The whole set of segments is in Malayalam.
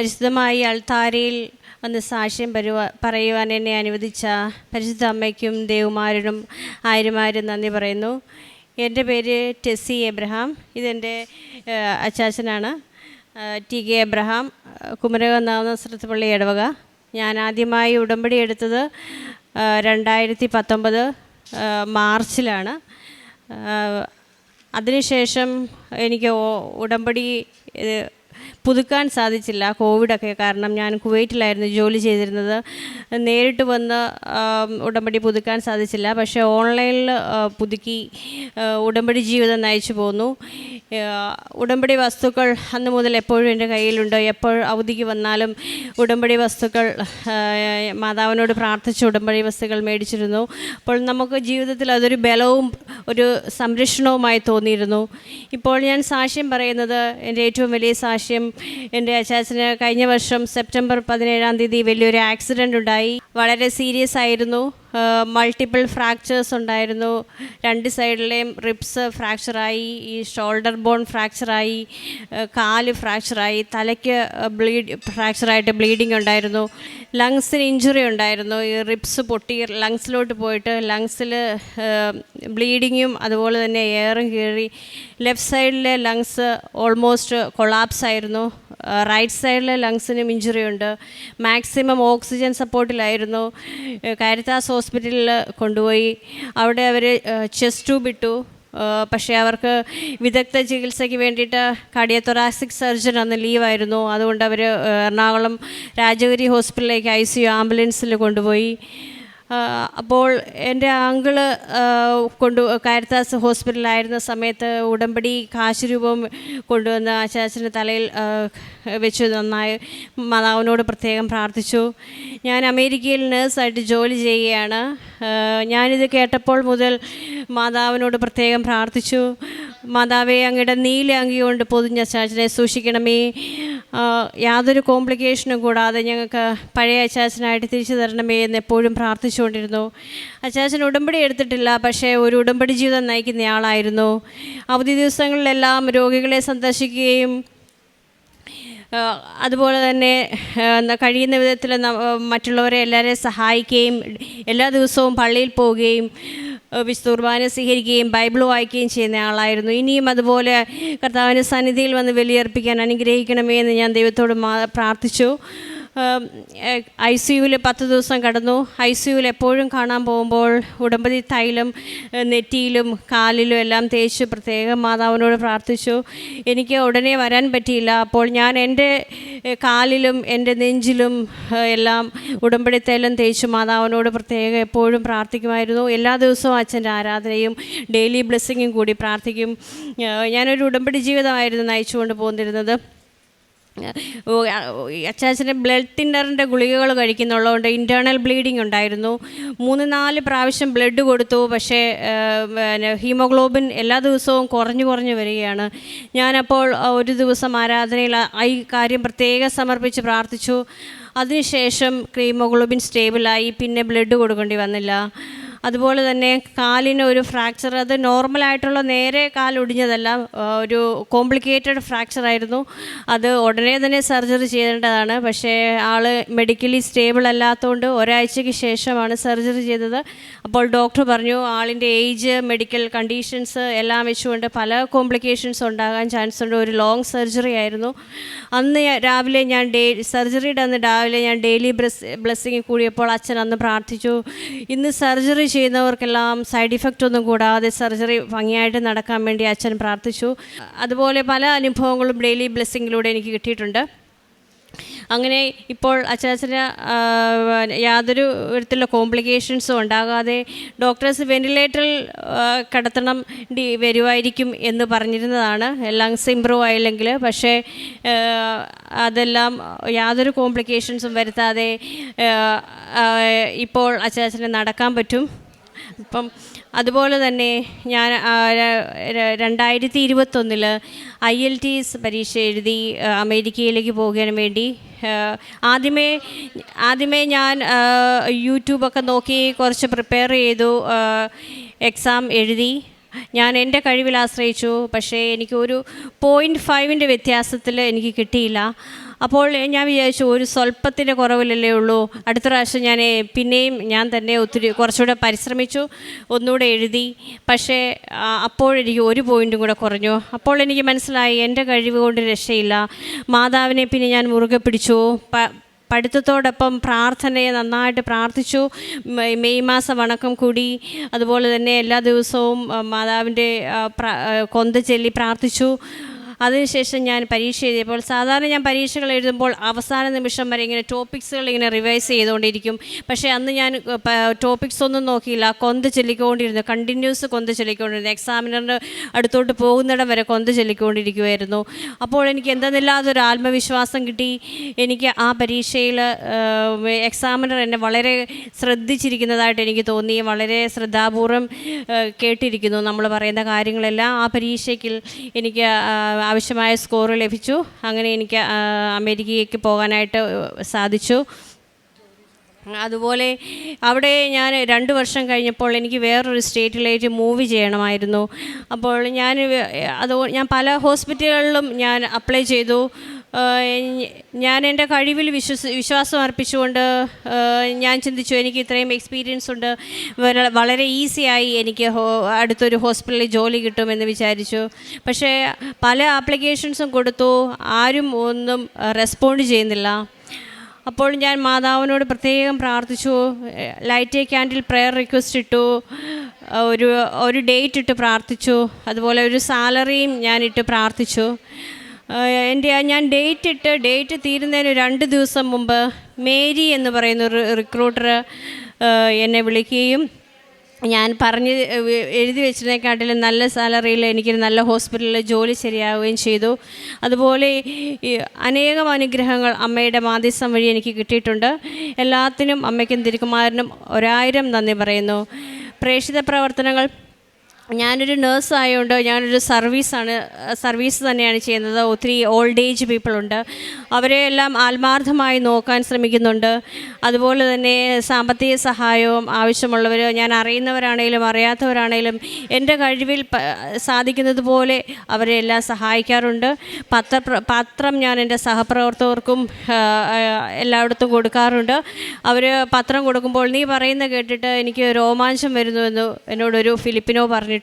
പരിശുദ്ധമായി അൾത്താരയിൽ വന്ന് സാക്ഷ്യം പരുവ പറയുവാൻ എന്നെ അനുവദിച്ച പരിശുദ്ധ അമ്മയ്ക്കും ദേവുമാരനും ആരുമാരും നന്ദി പറയുന്നു. എന്റെ പേര് ടെസി എബ്രഹാം. ഇതെന്റെ അച്ചാച്ചനാണ്. T K Abraham. കുമരകം നാമനസ്രത്തുപള്ളി ഇടവക. ഞാൻ ആദ്യമായി ഉടമ്പടി എടുത്തത് രണ്ടായിരത്തി പത്തൊമ്പത് മാർച്ചിലാണ്. അതിനുശേഷം എനിക്ക് ഉടമ്പടി പുതുക്കാൻ സാധിച്ചില്ല. കോവിഡൊക്കെ കാരണം ഞാൻ കുവൈറ്റിലായിരുന്നു ജോലി ചെയ്തിരുന്നത്. നേരിട്ട് വന്ന് ഉടമ്പടി പുതുക്കാൻ സാധിച്ചില്ല. പക്ഷേ ഓൺലൈനിൽ പുതുക്കി ഉടമ്പടി ജീവിതം നയിച്ചു പോന്നു. ഉടമ്പടി വസ്തുക്കൾ അന്ന് മുതൽ എപ്പോഴും എന്റെ കയ്യിലുണ്ട്. എപ്പോൾ അവധിക്ക് വന്നാലും ഉടമ്പടി വസ്തുക്കൾ മാതാവിനോട് പ്രാർത്ഥിച്ച് ഉടമ്പടി വസ്തുക്കൾ മേടിച്ചിരുന്നു. അപ്പോൾ നമുക്ക് ജീവിതത്തിൽ അതൊരു ബലവും ഒരു സംരക്ഷണവുമായി തോന്നിയിരുന്നു. ഇപ്പോൾ ഞാൻ സാക്ഷ്യം പറയുന്നത് എന്റെ ഏറ്റവും വലിയ സാക്ഷ്യം എന്റെ അച്ചാച്ചന് കഴിഞ്ഞ വർഷം സെപ്റ്റംബർ പതിനേഴാം തീയതി വലിയൊരു ആക്സിഡന്റ് ഉണ്ടായി. വളരെ സീരിയസ് ആയിരുന്നു. മൾട്ടിപ്പിൾ ഫ്രാക്ചേഴ്സ് ഉണ്ടായിരുന്നു. രണ്ട് സൈഡിലെയും റിബ്സ് ഫ്രാക്ചറായി ഈ ഷോൾഡർ ബോൺ ഫ്രാക്ചറായി കാൽ ഫ്രാക്ചറായി തലയ്ക്ക് ബ്ലീഡ് ഫ്രാക്ചറായിട്ട് ബ്ലീഡിങ് ഉണ്ടായിരുന്നു. ലങ്സിന് ഇഞ്ചുറി ഉണ്ടായിരുന്നു. ഈ റിബ്സ് പൊട്ടി ലങ്സിലോട്ട് പോയിട്ട് ലങ്സിൽ ബ്ലീഡിങ്ങും അതുപോലെ തന്നെ എയറും കീറി. ലെഫ്റ്റ് സൈഡിലെ ലങ്സ് ഓൾമോസ്റ്റ് കൊളാപ്സ് ആയിരുന്നു. റൈറ്റ് സൈഡിലെ ലങ്സിനും ഇഞ്ചുറി ഉണ്ട്. മാക്സിമം ഓക്സിജൻ സപ്പോർട്ടിലായിരുന്നു കാരിത്താസ് ഹോസ്പിറ്റലിൽ കൊണ്ടുപോയി. അവിടെ അവർ ചെസ്റ്റ് ട്യൂബ് ഇട്ടു. പക്ഷേ അവർക്ക് വിദഗ്ധ ചികിത്സയ്ക്ക് വേണ്ടിയിട്ട് കാർഡിയോതൊറാസിക് സർജൻ അന്ന് ലീവായിരുന്നു അതുകൊണ്ട് അവർ എറണാകുളം രാജഗിരി ഹോസ്പിറ്റലിലേക്ക് ഐ സി ആംബുലൻസിൽ കൊണ്ടുപോയി. അപ്പോൾ എന്റെ ആങ്കിൾ ആഹ് കൊണ്ടു കാരിത്താസ് ഹോസ്പിറ്റലിലായിരുന്ന സമയത്ത് ഉടമ്പടി കാശ് രൂപം കൊണ്ടുവന്ന് ആചാച്ചന്റെ തലയിൽ വെച്ച് നന്നായി മാതാവിനോട് പ്രത്യേകം പ്രാർത്ഥിച്ചു. ഞാൻ അമേരിക്കയിൽ നേഴ്സായിട്ട് ജോലി ചെയ്യുകയാണ്. ഞാനിത് കേട്ടപ്പോൾ മുതൽ മാതാവിനോട് പ്രത്യേകം പ്രാർത്ഥിച്ചു. മാതാവെ അങ്ങയുടെ നീല അങ്കി കൊണ്ട് പൊതിഞ്ഞ ചാച്ചനെ സൂക്ഷിക്കണമേ. യാതൊരു കോംപ്ലിക്കേഷനും കൂടാതെ ഞങ്ങൾക്ക് പഴയ അച്ചാച്ചനായിട്ട് തിരിച്ചു തരണമേ എന്ന് എപ്പോഴും പ്രാർത്ഥിച്ചുകൊണ്ടിരുന്നു. അച്ചാച്ചൻ ഉടമ്പടി എടുത്തിട്ടില്ല പക്ഷേ ഒരു ഉടമ്പടി ജീവിതം നയിക്കുന്നയാളായിരുന്നു അവധി ദിവസങ്ങളിലെല്ലാം രോഗികളെ സന്ദർശിക്കുകയും അതുപോലെ തന്നെ കഴിയുന്ന വിധത്തിൽ മറ്റുള്ളവരെ എല്ലാവരെയും സഹായിക്കുകയും എല്ലാ ദിവസവും പള്ളിയിൽ പോവുകയും വിശുദ്ധ കുർബാന സ്വീകരിക്കുകയും ബൈബിൾ വായിക്കുകയും ചെയ്യുന്ന ആളായിരുന്നു. ഇനിയും അതുപോലെ കർത്താവിന്റെ സന്നിധിയിൽ വന്ന് ബലിയർപ്പിക്കാൻ അനുഗ്രഹിക്കണമേ എന്ന് ഞാൻ ദൈവത്തോട് പ്രാർത്ഥിച്ചു. ഐ സി യുവിൽ പത്ത് ദിവസം കടന്നു. ഐ സി യുവിൽ എപ്പോഴും കാണാൻ പോകുമ്പോൾ ഉടമ്പതി തൈലും നെറ്റിയിലും കാലിലും എല്ലാം തേച്ച് പ്രത്യേകം മാതാവിനോട് പ്രാർത്ഥിച്ചു. എനിക്ക് ഉടനെ വരാൻ പറ്റിയില്ല. അപ്പോൾ ഞാൻ എന്റെ കാലിലും എന്റെ നെഞ്ചിലും എല്ലാം ഉടമ്പടി തൈലം തേച്ച് മാതാവിനോട് പ്രത്യേകം എപ്പോഴും പ്രാർത്ഥിക്കുമായിരുന്നു. എല്ലാ ദിവസവും അച്ഛന്റെ ആരാധനയും ഡെയിലി ബ്ലെസ്സിങ്ങും കൂടി പ്രാർത്ഥിക്കും. ഞാനൊരു ഉടമ്പടി ജീവിതമായിരുന്നു നയിച്ചുകൊണ്ട് പോന്നിരുന്നത്. അച്ചാച്ചന് ബ്ലഡ് തിന്നറിന്റെ ഗുളികകൾ കഴിക്കുന്നുള്ളതുകൊണ്ട് ഇന്റേർണൽ ബ്ലീഡിംഗ് ഉണ്ടായിരുന്നു. മൂന്ന് നാല് പ്രാവശ്യം ബ്ലഡ് കൊടുത്തു. പക്ഷേ പിന്നെ ഹീമോഗ്ലോബിൻ എല്ലാ ദിവസവും കുറഞ്ഞു കുറഞ്ഞു വരികയാണ്. ഞാനപ്പോൾ ഒരു ദിവസം ആരാധനയിൽ ഈ കാര്യം പ്രത്യേകം സമർപ്പിച്ച് പ്രാർത്ഥിച്ചു. അതിനുശേഷം ഹീമോഗ്ലോബിൻ സ്റ്റേബിളായി. പിന്നെ ബ്ലഡ് കൊടുക്കേണ്ടി വന്നില്ല. അതുപോലെ തന്നെ കാലിന് ഒരു ഫ്രാക്ചർ അത് നോർമലായിട്ടുള്ള നേരെ കാൽ ഒടിഞ്ഞതല്ല ഒരു കോംപ്ലിക്കേറ്റഡ് ഫ്രാക്ചർ ആയിരുന്നു. അത് ഉടനെ തന്നെ സർജറി ചെയ്യേണ്ടതാണ്. പക്ഷേ ആൾ മെഡിക്കലി സ്റ്റേബിൾ അല്ലാത്തതുകൊണ്ട് ഒരാഴ്ചയ്ക്ക് ശേഷമാണ് സർജറി ചെയ്തത്. അപ്പോൾ ഡോക്ടർ പറഞ്ഞു ആളിന്റെ ഏജ് മെഡിക്കൽ കണ്ടീഷൻസ് എല്ലാം വെച്ചുകൊണ്ട് പല കോംപ്ലിക്കേഷൻസ് ഉണ്ടാകാൻ ചാൻസ് ഉണ്ട്. ഒരു ലോങ് സർജറി ആയിരുന്നു. അന്ന് രാവിലെ ഞാൻ ഡേ സർജറിയുടെ അന്ന് രാവിലെ ഞാൻ ഡെയിലി ബ്ലസ് ബ്ലെസ്സിങ്ങിൽ കൂടിയപ്പോൾ അച്ഛൻ അന്ന് പ്രാർത്ഥിച്ചു. ഇന്ന് സർജറി ചെയ്യുന്നവർക്കെല്ലാം സൈഡ് ഇഫക്റ്റ് ഒന്നും കൂടാതെ സർജറി ഭംഗിയായിട്ട് നടക്കാൻ വേണ്ടി അച്ഛൻ പ്രാർത്ഥിച്ചു. അതുപോലെ പല അനുഭവങ്ങളും ഡെയിലി ബ്ലെസ്സിങ്ങിലൂടെ എനിക്ക് കിട്ടിയിട്ടുണ്ട്. അങ്ങനെ ഇപ്പോൾ അച്ചാച്ചന് യാതൊരു വിധത്തിലുള്ള കോംപ്ലിക്കേഷൻസും ഉണ്ടാകാതെ ഡോക്ടേഴ്സ് വെന്റിലേറ്ററിൽ കിടത്തണം വരുമായിരിക്കും എന്ന് പറഞ്ഞിരുന്നതാണ്. ലങ്സ് ഇമ്പ്രൂവ് ആയില്ലെങ്കിൽ പക്ഷേ അതെല്ലാം യാതൊരു കോംപ്ലിക്കേഷൻസും വരുത്താതെ ഇപ്പോൾ അച്ചാച്ചന് നടക്കാൻ പറ്റും. ഇപ്പം അതുപോലെ തന്നെ ഞാൻ രണ്ടായിരത്തി ഇരുപത്തൊന്നിൽ ഐ എൽ ടി എസ് പരീക്ഷ എഴുതി അമേരിക്കയിലേക്ക് പോകാൻ വേണ്ടി ആദ്യമേ ആദ്യമേ ഞാൻ യൂട്യൂബൊക്കെ നോക്കി കുറച്ച് പ്രിപ്പയർ ചെയ്തു എക്സാം എഴുതി. ഞാൻ എന്റെ കഴിവിൽ ആശ്രയിച്ചു പക്ഷേ എനിക്ക് ഒരു ഫൈവിന്റെ വ്യത്യാസത്തിൽ എനിക്ക് കിട്ടിയില്ല. അപ്പോൾ ഞാൻ വിചാരിച്ചു ഒരു സ്വല്പത്തിന്റെ കുറവിലല്ലേ ഉള്ളൂ. അടുത്ത പ്രാവശ്യം ഞാൻ പിന്നെയും ഞാൻ തന്നെ ഒത്തിരി കുറച്ചുകൂടെ പരിശ്രമിച്ചു. ഒന്നുകൂടെ എഴുതി. പക്ഷേ അപ്പോഴെനിക്ക് ഒരു പോയിന്റും കൂടെ കുറഞ്ഞു. അപ്പോൾ എനിക്ക് മനസ്സിലായി എന്റെ കഴിവ് കൊണ്ട് രക്ഷയില്ല. മാതാവിനെ പിന്നെ ഞാൻ മുറുകെ പിടിച്ചു. പഠിത്തത്തോടൊപ്പം പ്രാർത്ഥനയെ നന്നായിട്ട് പ്രാർത്ഥിച്ചു. മെയ് മാസ വണക്കം കൂടി. അതുപോലെ തന്നെ എല്ലാ ദിവസവും മാതാവിന്റെ കൊന്ത ചൊല്ലി പ്രാർത്ഥിച്ചു. അതിനുശേഷം ഞാൻ പരീക്ഷ എഴുതിയപ്പോൾ സാധാരണ ഞാൻ പരീക്ഷകൾ എഴുതുമ്പോൾ അവസാന നിമിഷം വരെ ഇങ്ങനെ ടോപ്പിക്സുകൾ ഇങ്ങനെ റിവൈസ് ചെയ്തുകൊണ്ടിരിക്കും. പക്ഷേ അന്ന് ഞാൻ ടോപ്പിക്സ് ഒന്നും നോക്കിയില്ല. കൊന്ത് ചൊല്ലിക്കൊണ്ടിരുന്നു. കണ്ടിന്യൂസ് കൊന്ത് ചൊല്ലിക്കൊണ്ടിരുന്നു. എക്സാമിനറിന്റെ അടുത്തോട്ട് പോകുന്നിടം വരെ കൊന്ത് ചൊല്ലിക്കൊണ്ടിരിക്കുമായിരുന്നു അപ്പോൾ എനിക്ക് എന്തെന്നില്ലാതൊരു ആത്മവിശ്വാസം കിട്ടി. എനിക്ക് ആ പരീക്ഷയിൽ എക്സാമിനർ എന്നെ വളരെ ശ്രദ്ധിച്ചിരിക്കുന്നതായിട്ട് എനിക്ക് തോന്നി. വളരെ ശ്രദ്ധാപൂർവം കേട്ടിരിക്കുന്നു. നമ്മൾ പറയുന്ന കാര്യങ്ങളെല്ലാം ആ പരീക്ഷയ്ക്ക് എനിക്ക് ആവശ്യമായ സ്കോർ ലഭിച്ചു. അങ്ങനെ എനിക്ക് അമേരിക്കയ്ക്ക് പോകാനായിട്ട് സാധിച്ചു. അതുപോലെ അവിടെ ഞാൻ രണ്ട് വർഷം കഴിഞ്ഞപ്പോൾ എനിക്ക് വേറൊരു സ്റ്റേറ്റിലേക്ക് മൂവ് ചെയ്യണമായിരുന്നു. അപ്പോൾ ഞാൻ അത് ഞാൻ പല ഹോസ്പിറ്റലുകളിലും ഞാൻ അപ്ലൈ ചെയ്തു. ഞാൻ എന്റെ കഴിവിൽ വിശ്വസ വിശ്വാസം അർപ്പിച്ചുകൊണ്ട് ഞാൻ ചിന്തിച്ചു എനിക്ക് ഇത്രയും എക്സ്പീരിയൻസ് ഉണ്ട്. വളരെ ഈസിയായി എനിക്ക് അടുത്തൊരു ഹോസ്പിറ്റലിൽ ജോലി കിട്ടുമെന്ന് വിചാരിച്ചു. പക്ഷേ പല ആപ്ലിക്കേഷൻസും കൊടുത്തു. ആരും ഒന്നും റെസ്പോണ്ട് ചെയ്യുന്നില്ല. അപ്പോൾ ഞാൻ മാതാവിനോട് പ്രത്യേകം പ്രാർത്ഥിച്ചു. Light a candle prayer request ഇട്ടു. ഒരു ഒരു ഡേറ്റ് ഇട്ട് പ്രാർത്ഥിച്ചു. അതുപോലെ ഒരു സാലറിയും ഞാനിട്ട് പ്രാർത്ഥിച്ചു. എന്റെ ഞാൻ ഡേറ്റ് ഇട്ട് ഡേറ്റ് തീരുന്നതിന് രണ്ട് ദിവസം മുമ്പ് മേരി എന്ന് പറയുന്ന ഒരു റിക്രൂട്ടർ എന്നെ വിളിക്കുകയും ഞാൻ പറഞ്ഞ് എഴുതി വെച്ചതിനെക്കാട്ടിലും നല്ല സാലറിയിൽ എനിക്കൊരു നല്ല ഹോസ്പിറ്റലിൽ ജോലി ശരിയാവുകയും ചെയ്തു. അതുപോലെ അനേകം അനുഗ്രഹങ്ങൾ അമ്മയുടെ മാധ്യസ്ഥം വഴി എനിക്ക് കിട്ടിയിട്ടുണ്ട്. എല്ലാത്തിനും അമ്മയ്ക്കും തിരുക്കുമാരനും ഒരായിരം നന്ദി പറയുന്നു. പ്രേക്ഷിത പ്രവർത്തനങ്ങൾ ഞാനൊരു നേഴ്സ് ആയതുകൊണ്ട് ഞാനൊരു സർവീസാണ് സർവീസ് തന്നെയാണ് ചെയ്യുന്നത്. ഒത്തിരി ഓൾഡ് ഏജ് പീപ്പിളുണ്ട് അവരെ എല്ലാം ആത്മാർത്ഥമായി നോക്കാൻ ശ്രമിക്കുന്നുണ്ട്. അതുപോലെ തന്നെ സാമ്പത്തിക സഹായവും ആവശ്യമുള്ളവർ ഞാൻ അറിയുന്നവരാണേലും അറിയാത്തവരാണേലും എന്റെ കഴിവിൽ സാധിക്കുന്നതുപോലെ സാധിക്കുന്നത് പോലെ അവരെ എല്ലാം സഹായിക്കാറുണ്ട്. പത്ര പത്രം ഞാൻ എന്റെ സഹപ്രവർത്തകർക്കും എല്ലായിടത്തും കൊടുക്കാറുണ്ട്. അവർ പത്രം കൊടുക്കുമ്പോൾ നീ പറയുന്ന കേട്ടിട്ട് എനിക്ക് രോമാഞ്ചം വരുന്നുവെന്ന് എന്നോടൊരു ഫിലിപ്പിനോ പറഞ്ഞിട്ടുണ്ട്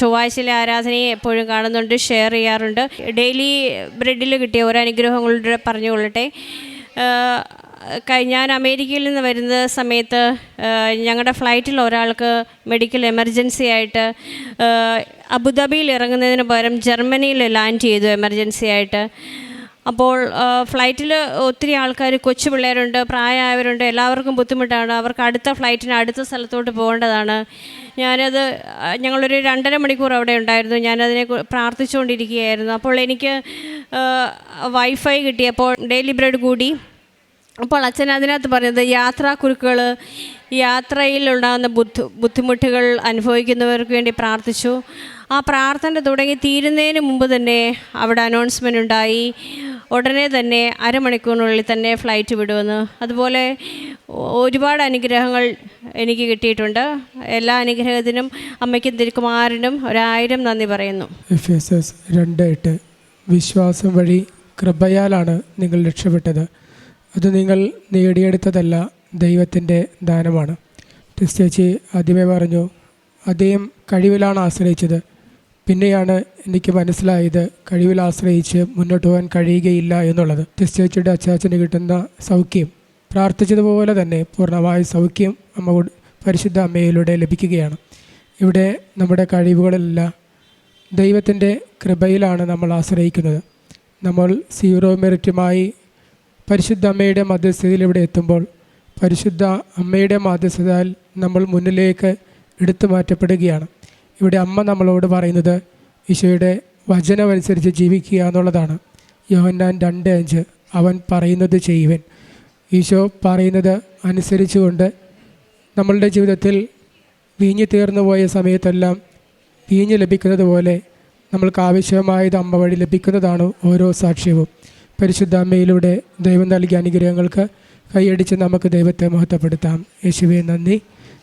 ചൊവ്വാഴ്ചയിലെ ആരാധനയെ എപ്പോഴും കാണുന്നുണ്ട് ഷെയർ ചെയ്യാറുണ്ട്. ഡെയിലി ബ്രെഡിൽ കിട്ടിയ ഓരോ അനുഗ്രഹങ്ങളുടെ പറഞ്ഞുകൊള്ളട്ടെ. ഞാൻ അമേരിക്കയിൽ നിന്ന് വരുന്ന സമയത്ത് ഞങ്ങളുടെ ഫ്ലൈറ്റിൽ ഒരാൾക്ക് മെഡിക്കൽ എമർജൻസി ആയിട്ട് അബുദാബിയിൽ ഇറങ്ങുന്നതിന് പകരം ജർമ്മനിയിൽ ലാൻഡ് ചെയ്തു എമർജൻസി ആയിട്ട്. അപ്പോൾ ഫ്ലൈറ്റിൽ ഒത്തിരി ആൾക്കാർ കൊച്ചു പിള്ളേരുണ്ട് പ്രായമായവരുണ്ട് എല്ലാവർക്കും ബുദ്ധിമുട്ടാണ്. അവർക്ക് അടുത്ത ഫ്ലൈറ്റിന് അടുത്ത സ്ഥലത്തോട്ട് പോകേണ്ടതാണ്. ഞാനത് ഞങ്ങളൊരു രണ്ടര മണിക്കൂർ അവിടെ ഉണ്ടായിരുന്നു. ഞാനതിനെ പ്രാർത്ഥിച്ചുകൊണ്ടിരിക്കുകയായിരുന്നു. അപ്പോൾ എനിക്ക് വൈഫൈ കിട്ടിയപ്പോൾ ഡെയിലി ബ്രെഡ് കൂടി. അപ്പോൾ അച്ഛൻ അതിനകത്ത് പറഞ്ഞത് യാത്രാ കുരുക്കുകൾ യാത്രയിലുണ്ടാകുന്ന ബുദ്ധി ബുദ്ധിമുട്ടുകൾ അനുഭവിക്കുന്നവർക്ക് വേണ്ടി പ്രാർത്ഥിച്ചു. ആ പ്രാർത്ഥന തുടങ്ങി തീരുന്നതിന് മുമ്പ് തന്നെ അവിടെ അനൗൺസ്മെന്റ് ഉണ്ടായി. ഉടനെ തന്നെ അരമണിക്കൂറിനുള്ളിൽ തന്നെ ഫ്ലൈറ്റ് വിടുമെന്ന്. അതുപോലെ ഒരുപാട് അനുഗ്രഹങ്ങൾ എനിക്ക് കിട്ടിയിട്ടുണ്ട്. എല്ലാ അനുഗ്രഹത്തിനും അമ്മയ്ക്കും തിരുക്കുമാരനും ഒരായിരം നന്ദി പറയുന്നു. എഫ് എസ് എസ് രണ്ട് എട്ട്. വിശ്വാസം വഴി കൃപയാലാണ് നിങ്ങൾ രക്ഷപ്പെട്ടത്. അത് നിങ്ങൾ നേടിയെടുത്തതല്ല ദൈവത്തിന്റെ ദാനമാണ്. ടിസ്റ്റേച്ചി ആദ്യമേ പറഞ്ഞു അദ്ദേഹം കഴിവിലാണ് ആശ്രയിച്ചത്. പിന്നെയാണ് എനിക്ക് മനസ്സിലായത് കഴിവിൽ ആശ്രയിച്ച് മുന്നോട്ട് പോകാൻ കഴിയുകയില്ല എന്നുള്ളത്. ടെസ്റ്റ് ചേച്ചിയുടെ അച്ചാച്ചന് കിട്ടുന്ന സൗഖ്യം പ്രാർത്ഥിച്ചതുപോലെ തന്നെ പൂർണമായ സൗഖ്യം അമ്മ പരിശുദ്ധ അമ്മയിലൂടെ ലഭിക്കുകയാണ്. ഇവിടെ നമ്മുടെ കഴിവുകളെല്ലാം ദൈവത്തിന്റെ കൃപയിലാണ് നമ്മൾ ആശ്രയിക്കുന്നത്. നമ്മൾ സീറോ മെറിറ്റുമായി പരിശുദ്ധ അമ്മയുടെ മധ്യസ്ഥതയിൽ ഇവിടെ എത്തുമ്പോൾ പരിശുദ്ധ അമ്മയുടെ മാധ്യസ്ഥതയിൽ നമ്മൾ മുന്നിലേക്ക് എടുത്തു മാറ്റപ്പെടുകയാണ്. ഇവിടെ അമ്മ നമ്മളോട് പറയുന്നത് ഈശോയുടെ വചനമനുസരിച്ച് ജീവിക്കുക എന്നുള്ളതാണ്. യോഹന്നാൻ രണ്ട് അഞ്ച്. അവൻ പറയുന്നത് ചെയ്യുവൻ. ഈശോ പറയുന്നത് അനുസരിച്ചുകൊണ്ട് നമ്മളുടെ ജീവിതത്തിൽ വീഞ്ഞു തീർന്നു പോയ സമയത്തെല്ലാം വീഞ്ഞ് ലഭിക്കുന്നത് പോലെ നമ്മൾക്ക് ആവശ്യമായത് അമ്മ വഴി ലഭിക്കുന്നതാണ് ഓരോ സാക്ഷ്യവും. പരിശുദ്ധ അമ്മയിലൂടെ ദൈവം നൽകിയ അനുഗ്രഹങ്ങൾക്ക് കൈയടിച്ച് നമുക്ക് ദൈവത്തെ മഹത്വപ്പെടുത്താം. യേശുവെ നന്ദി.